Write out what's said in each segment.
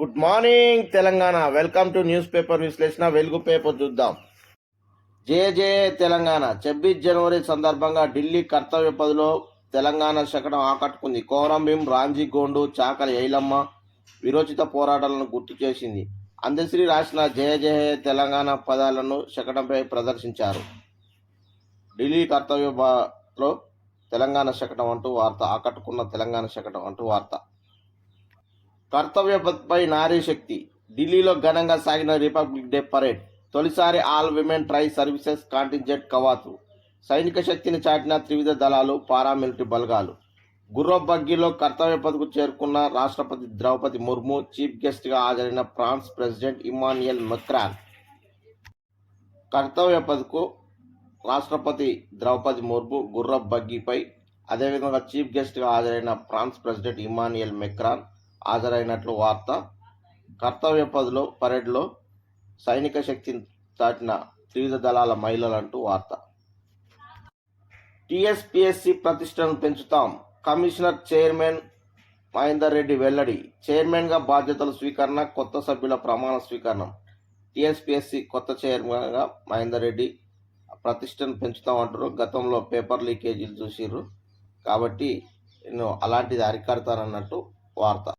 Good morning Telangana. Welcome to news paper విశ్లేషణ. Velugu paper చూద్దాం. జే జే తెలంగాణ. ఛబ్బీస్ జనవరి సందర్భంగా ఢిల్లీ కర్తవ్య పదిలో తెలంగాణ శకటం ఆకట్టుకుంది. కోరంభీం రాంజీ గోండు చాకలి ఐలమ్మ విరోచిత పోరాటాలను గుర్తు చేసింది. అందశ్రీ రాసిన జయ జయ తెలంగాణ పదాలను శకటంపై ప్రదర్శించారు. ఢిల్లీ కర్తవ్యలో తెలంగాణ శకటం అంటూ వార్త ఆకట్టుకున్న తెలంగాణ శకటం అంటూ వార్త. కర్తవ్య నారీ శక్తి. ఢిల్లీలో ఘనంగా సాగిన రిపబ్లిక్ డే పరేడ్. తొలిసారి all women tri services contingent కవాతు. సైనిక శక్తిని చాటిన త్రివిధ దళాలు పారామిలిటరీ బలగాలు. గుర్రబ్ బగ్గీలో కర్తవ్య పదకు చేరుకున్న రాష్ట్రపతి ద్రౌపది ముర్ము చీఫ్ గెస్ట్గా హాజరైన France president Emmanuel Macron. Kartavya పదకు రాష్ట్రపతి ద్రౌపది ముర్ము గుర్రబ్ బగ్గీపై అదేవిధంగా చీఫ్ గెస్ట్గా హాజరైన ఫ్రాన్స్ ప్రెసిడెంట్ ఇమానియల్ మెక్రాన్. హాజరైనట్లు వార్త. కర్తవ్య పదిలో పరేడ్లో సైనిక శక్తిని దాటిన త్రివిధ దళాల మహిళలంటూ వార్త. టీఎస్పీఎస్సీ ప్రతిష్టను పెంచుతాం. కమిషనర్ చైర్మన్ మహేందర్ రెడ్డి వెల్లడి. చైర్మన్గా బాధ్యతల స్వీకరణ కొత్త సభ్యుల ప్రమాణ స్వీకరణ. టీఎస్పీఎస్సీ కొత్త చైర్మన్గా మహేందర్ రెడ్డి ప్రతిష్టను పెంచుతాం అంటారు గతంలో పేపర్ లీకేజీలు చూసిర్రు. కాబట్టి నేను అలాంటిది అరికడతానన్నట్టు వార్త.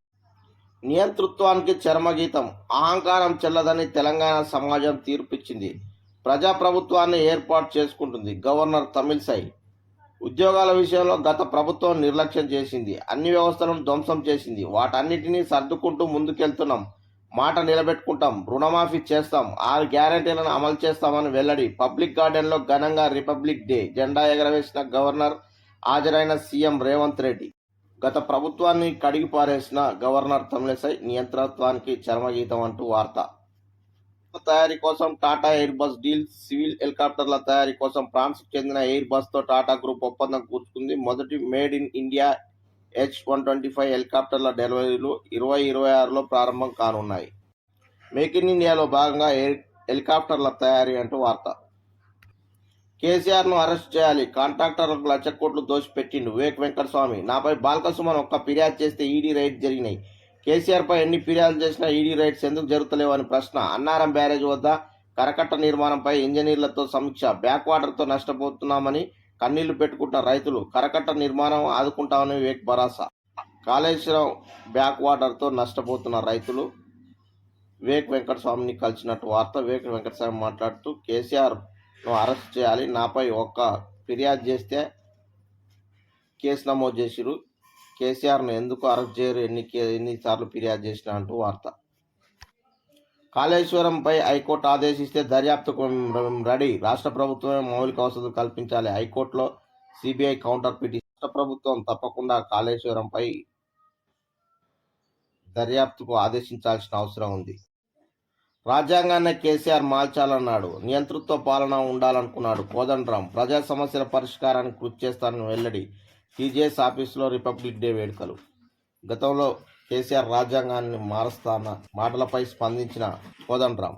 నియంతృత్వానికి చర్మగీతం అహంకారం చెల్లదని తెలంగాణ సమాజం తీర్పిచ్చింది. ప్రజాప్రభుత్వాన్ని ఏర్పాటు చేసుకుంటుంది గవర్నర్ తమిళసై ఉద్యోగాల విషయంలో గత ప్రభుత్వం నిర్లక్ష్యం చేసింది. అన్ని వ్యవస్థలను ధ్వంసం చేసింది. వాటన్నిటినీ సర్దుకుంటూ ముందుకెళ్తున్నాం. మాట నిలబెట్టుకుంటాం. రుణమాఫీ చేస్తాం. ఆరు గ్యారంటీలను అమలు చేస్తామని వెల్లడి. పబ్లిక్ గార్డెన్లో ఘనంగా రిపబ్లిక్ డే జెండా ఎగరవేసిన గవర్నర్ హాజరైన సీఎం రేవంత్ రెడ్డి. గత ప్రభుత్వాన్ని కడిగి పారేసిన గవర్నర్ తమిళసై నియంత్రత్వానికి చర్మగీతం అంటూ వార్త. తయారీ కోసం Tata Airbus deal civil హెలికాప్టర్ల తయారీ కోసం ఫ్రాన్స్కు చెందిన ఎయిర్ బస్తో టాటా గ్రూప్ ఒప్పందం కూర్చుకుంది. మొదటి made in India H one twenty five హెలికాప్టర్ల డెలివరీలు ఇరవై ఇరవై ఆరులో ప్రారంభం కానున్నాయి. మేక్ ఇన్ ఇండియాలో భాగంగా ఎయిర్ హెలికాప్టర్ల తయారీ అంటూ వార్త. కేసీఆర్ను అరెస్ట్ చేయాలి. కాంట్రాక్టర్లకు లక్ష కోట్లు దోషిపెట్టిండు వివేక్ వెంకటస్వామి. నాపై బాల్కసుమన్ ఒక్క ఫిర్యాదు చేస్తే ఈడీ రైడ్ జరిగినాయి. కేసీఆర్ పై ఎన్ని ఫిర్యాదులు చేసినా ఈడీ రైడ్స్ ఎందుకు జరుగుతలేవని ప్రశ్న. అన్నారం బ్యారేజ్ వద్ద కరకట్ట నిర్మాణంపై ఇంజనీర్లతో సమీక్ష. బ్యాక్ వాటర్తో నష్టపోతున్నామని కన్నీళ్ళు పెట్టుకుంటున్న రైతులు. కరకట్ట నిర్మాణం ఆదుకుంటామని వివేక్ భరోసా. కాళేశ్వరం బ్యాక్ వాటర్తో నష్టపోతున్న రైతులు. వివేక్ వెంకటస్వామిని కలిసినట్టు వార్త వివేక్ వెంకటస్వామి మాట్లాడుతూ కేసీఆర్ నువ్వు అరెస్ట్ చేయాలి. నాపై ఒక్క ఫిర్యాదు చేస్తే కేసు నమోదు చేసిరు కేసీఆర్ను ఎందుకు అరెస్ట్ చేయరు? ఎన్ని కే- ఎన్నిసార్లు ఫిర్యాదు చేసిన అంటూ వార్త. కాళేశ్వరంపై హైకోర్టు ఆదేశిస్తే దర్యాప్తుకు రెడీ. రాష్ట్ర ప్రభుత్వమే మౌలిక వసతులు కల్పించాలి. హైకోర్టులో సిబిఐ కౌంటర్ పిటి రాష్ట్ర ప్రభుత్వం తప్పకుండా కాళేశ్వరంపై దర్యాప్తుకు ఆదేశించాల్సిన అవసరం ఉంది. రాజ్యాంగాన్ని కేసీఆర్ మార్చాలన్నాడు నియంతృత్వ పాలన ఉండాలనుకున్నాడు. కోదండరాం ప్రజా సమస్యల పరిష్కారానికి కృషి చేస్తానని వెల్లడి టీజేఎస్ ఆఫీసులో రిపబ్లిక్ డే వేడుకలు. గతంలో కేసీఆర్ రాజ్యాంగాన్ని మారుస్తాన్న మాటలపై స్పందించిన కోదండరాం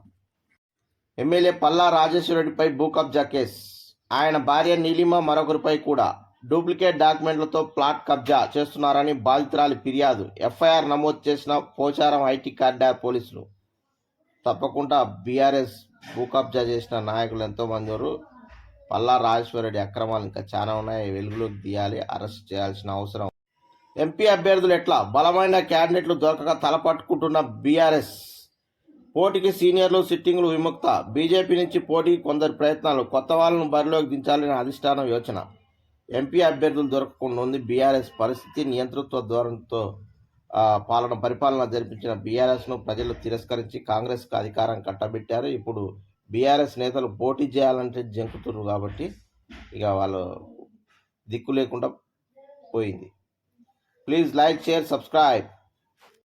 ఎమ్మెల్యే పల్లా రాజేశ్వరరెడ్డిపై భూ కబ్జా కేసు. ఆయన భార్య నీలిమ మరొకరిపై కూడా డూప్లికేట్ డాక్యుమెంట్లతో ప్లాట్ కబ్జా చేస్తున్నారని బాధితురాలి ఫిర్యాదు. ఎఫ్ఐఆర్ నమోదు చేసిన పోచారం ఐటీ కార్డార్ పోలీసులు. తప్పకుండా బీఆర్ఎస్ భూకబ్జా చేసిన నాయకులు ఎంతోమంది ఉన్నారు. పల్లా రాజేశ్వరరెడ్డి అక్రమాలు ఇంకా చాలా ఉన్నాయి. వెలుగులోకి తీయాలి అరెస్ట్ చేయాల్సిన అవసరం. ఎంపీ అభ్యర్థులు ఎట్లా? బలమైన క్యాండిడేట్లు దొరకక తలపట్టుకుంటున్న బీఆర్ఎస్. పోటీకి సీనియర్లు సిట్టింగ్లు విముక్త. బీజేపీ నుంచి పోటీకి కొందరు ప్రయత్నాలు కొత్త వాళ్ళను బరిలోకి దించాలని అధిష్టానం యోచన. ఎంపీ అభ్యర్థులు దొరకకుండా ఉంది బీఆర్ఎస్ పరిస్థితి. నియంతృత్వ ధోరణితో పాలన పరిపాలన జరిపించిన బీఆర్ఎస్ను ప్రజలు తిరస్కరించి కాంగ్రెస్కు అధికారం కట్టబెట్టారు. ఇప్పుడు బీఆర్ఎస్ నేతలు పోటీ చేయాలంటే జంకుతున్నారు కాబట్టి ఇక వాళ్ళు దిక్కు లేకుండా పోయింది. Please like share subscribe